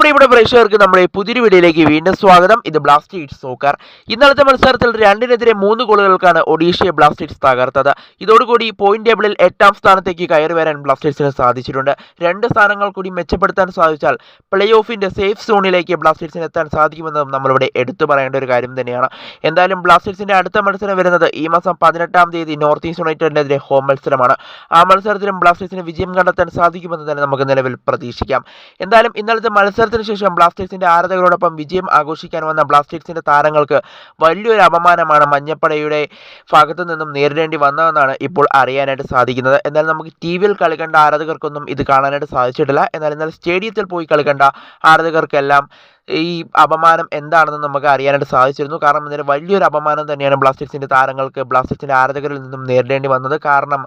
പ്രിയപ്പെട്ട പ്രേക്ഷകർക്ക് നമ്മുടെ ഈ പുതിയൊരു വീഡിയോയിലേക്ക് വീണ്ടും സ്വാഗതം. ഇത് ബ്ലാസ്റ്റേഴ്സ് സോക്കർ ഇന്നലത്തെ മത്സരത്തിൽ രണ്ടിനെതിരെ മൂന്ന് ഗോളുകൾക്കാണ് ഒഡീഷയെ ബ്ലാസ്റ്റേഴ്സ് തകർത്തത്. ഇതോടുകൂടി പോയിന്റ് ടേബിളിൽ എട്ടാം സ്ഥാനത്തേക്ക് കയറി വരാൻ ബ്ലാസ്റ്റേഴ്സിന് സാധിച്ചിട്ടുണ്ട്. രണ്ട് സ്ഥാനങ്ങൾ കൂടി മെച്ചപ്പെടുത്താൻ സാധിച്ചാൽ പ്ലേ ഓഫിന്റെ സേഫ് സോണിലേക്ക് ബ്ലാസ്റ്റേഴ്സിന് എത്താൻ സാധിക്കുമെന്നതും നമ്മളിവിടെ എടുത്തു പറയേണ്ട ഒരു കാര്യം തന്നെയാണ്. എന്തായാലും ബ്ലാസ്റ്റേഴ്സിന്റെ അടുത്ത മത്സരം വരുന്നത് ഈ മാസം പതിനെട്ടാം തീയതി നോർത്ത് ഈസ്റ്റ് യുണൈറ്റഡിനെതിരെ ഹോം മത്സരമാണ്. ആ മത്സരത്തിലും ബ്ലാസ്റ്റേഴ്സിന് വിജയം കണ്ടെത്താൻ സാധിക്കുമെന്ന് തന്നെ നമുക്ക് നിലവിൽ പ്രതീക്ഷിക്കാം. എന്തായാലും ഇന്നലത്തെ മത്സരത്തിന് ശേഷം ബ്ലാസ്റ്റേഴ്സിന്റെ ആരാധകരോടൊപ്പം വിജയം ആഘോഷിക്കാൻ വന്ന ബ്ലാസ്റ്റേഴ്സിന്റെ താരങ്ങൾക്ക് വലിയൊരു അപമാനമാണ് മഞ്ഞപ്പടയുടെ ഭാഗത്തു നിന്നും നേരിടേണ്ടി വന്നതെന്നാണ് ഇപ്പോൾ അറിയാനായിട്ട് സാധിക്കുന്നത്. എന്നാൽ നമുക്ക് ടി വിയിൽ കളി കണ്ട ആരാധകർക്കൊന്നും ഇത് കാണാനായിട്ട് സാധിച്ചിട്ടില്ല. എന്നാൽ എന്നാൽ സ്റ്റേഡിയത്തിൽ പോയി കളി കണ്ട ആരാധകർക്കെല്ലാം ഈ അപമാനം എന്താണെന്ന് നമുക്ക് അറിയാനായിട്ട് സാധിച്ചിരുന്നു. കാരണം ഇതിന് വലിയൊരു അപമാനം തന്നെയാണ് ബ്ലാസ്റ്റേഴ്സിന്റെ താരങ്ങൾക്ക് ബ്ലാസ്റ്റേഴ്സിന്റെ ആരാധകരിൽ നിന്നും നേരിടേണ്ടി വന്നത്. കാരണം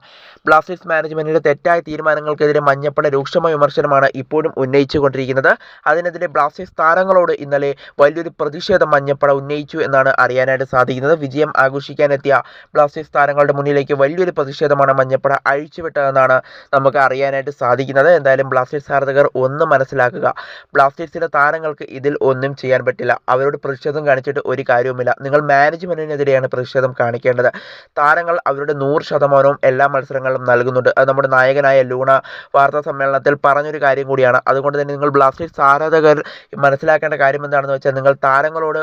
ബ്ലാസ്റ്റേഴ്സ് മാനേജ്മെന്റിന്റെ തെറ്റായ തീരുമാനങ്ങൾക്കെതിരെ മഞ്ഞപ്പട രൂക്ഷമായ വിമർശനമാണ് ഇപ്പോഴും ഉന്നയിച്ചുകൊണ്ടിരിക്കുന്നത്. അതിനെതിരെ ബ്ലാസ്റ്റേഴ്സ് താരങ്ങളോട് ഇന്നലെ വലിയൊരു പ്രതിഷേധം മഞ്ഞപ്പട ഉന്നയിച്ചു എന്നാണ് അറിയാനായിട്ട് സാധിക്കുന്നത്. വിജയം ആഘോഷിക്കാനെത്തിയ ബ്ലാസ്റ്റേഴ്സ് താരങ്ങളുടെ മുന്നിലേക്ക് വലിയൊരു പ്രതിഷേധമാണ് മഞ്ഞപ്പട അഴിച്ചുവിട്ടതെന്നാണ് നമുക്ക് അറിയാനായിട്ട് സാധിക്കുന്നത്. എന്തായാലും ബ്ലാസ്റ്റേഴ്സ് ആരാധകർ ഒന്ന് മനസ്സിലാക്കുക. ബ്ലാസ്റ്റേഴ്സിന്റെ താരങ്ങൾക്ക് ഇതിൽ ഒന്നും ചെയ്യാൻ പറ്റില്ല. അവരോട് പ്രതിഷേധം കാണിച്ചിട്ട് ഒരു കാര്യവുമില്ല. നിങ്ങൾ മാനേജ്മെന്റിനെതിരെയാണ് പ്രതിഷേധം കാണിക്കേണ്ടത്. താരങ്ങൾ അവരുടെ നൂറ് ശതമാനവും എല്ലാ മത്സരങ്ങളിലും നൽകുന്നുണ്ട്. അത് നമ്മുടെ നായകനായ ലൂണ വാർത്താ സമ്മേളനത്തിൽ പറഞ്ഞൊരു കാര്യം കൂടിയാണ്. അതുകൊണ്ട് തന്നെ നിങ്ങൾ ബ്ലാസ്റ്റേഴ്സ് ആരാധകർ മനസ്സിലാക്കേണ്ട കാര്യം എന്താണെന്ന് വെച്ചാൽ നിങ്ങൾ താരങ്ങളോട്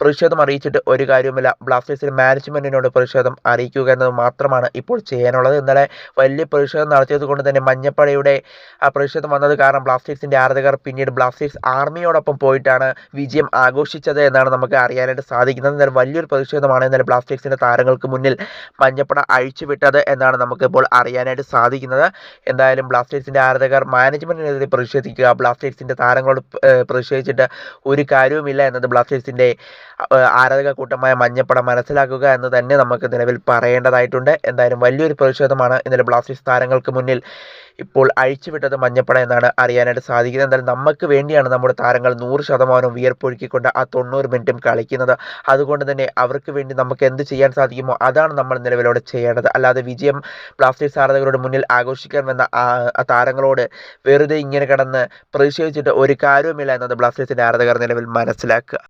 പ്രതിഷേധം അറിയിച്ചിട്ട് ഒരു കാര്യവുമില്ല. ബ്ലാസ്റ്റേഴ്സിന് മാനേജ്മെന്റിനോട് പ്രതിഷേധം അറിയിക്കുക എന്നത് മാത്രമാണ് ഇപ്പോൾ ചെയ്യാനുള്ളത്. ഇന്നലെ വലിയ പ്രതിഷേധം നടത്തിയത് കൊണ്ട് തന്നെ മഞ്ഞപ്പടയുടെ ആ പ്രതിഷേധം വന്നത് കാരണം ബ്ലാസ്റ്റേഴ്സിന്റെ ആരാധകർ പിന്നീട് ബ്ലാസ്റ്റേഴ്സ് ആർമിയോടൊപ്പം പോയിട്ടാണ് വിജയം ആഘോഷിച്ചത് എന്നാണ് നമുക്ക് അറിയാനായിട്ട് സാധിക്കുന്നത്. എന്നാൽ വലിയൊരു പ്രതിഷേധമാണ് എന്നാൽ ബ്ലാസ്റ്റേഴ്സിന്റെ താരങ്ങൾക്ക് മുന്നിൽ മഞ്ഞപ്പട അഴിച്ചുവിട്ടത് എന്നാണ് നമുക്കിപ്പോൾ അറിയാനായിട്ട് സാധിക്കുന്നത്. എന്തായാലും ബ്ലാസ്റ്റേഴ്സിന്റെ ആരാധകർ മാനേജ്മെന്റിനെതിരെ പ്രതിഷേധിക്കുക. ബ്ലാസ്റ്റേഴ്സിന്റെ താരങ്ങളോട് പ്രതിഷേധിച്ചിട്ട് ഒരു കാര്യവുമില്ല എന്നത് ബ്ലാസ്റ്റേഴ്സിന്റെ ആരാധക കൂട്ടമായ മഞ്ഞപ്പട മനസ്സിലാക്കുക എന്ന് തന്നെ നമുക്ക് നിലവിൽ പറയേണ്ടതായിട്ടുണ്ട്. എന്തായാലും വലിയൊരു പ്രതിഷേധമാണ് ഇന്നലെ ബ്ലാസ്റ്റേഴ്സ് താരങ്ങൾക്ക് മുന്നിൽ ഇപ്പോൾ അഴിച്ചുവിട്ടത് മഞ്ഞപ്പട എന്നാണ് അറിയാനായിട്ട് സാധിക്കുന്നത്. എന്തായാലും നമുക്ക് വേണ്ടിയാണ് നമ്മുടെ താരങ്ങൾ നൂറ് ശതമാനവും വിയർപ്പൊഴുക്കിക്കൊണ്ട് ആ തൊണ്ണൂറ് മിനിറ്റും കളിക്കുന്നത്. അതുകൊണ്ട് തന്നെ അവർക്ക് വേണ്ടി നമുക്ക് എന്ത് ചെയ്യാൻ സാധിക്കുമോ അതാണ് നമ്മൾ നിലവിലൂടെ ചെയ്യേണ്ടത്. അല്ലാതെ വിജയം ബ്ലാസ്റ്റേഴ്സ് ആരാധകരുടെ മുന്നിൽ ആഘോഷിക്കാൻ വന്ന താരങ്ങളോട് വെറുതെ ഇങ്ങനെ കിടന്ന് പ്രതിഷേധിച്ചിട്ട് ഒരു കാര്യവുമില്ല എന്നത് ബ്ലാസ്റ്റേഴ്സിന്റെ ആരാധകർ നിലവിൽ മനസ്സിലാക്കുക.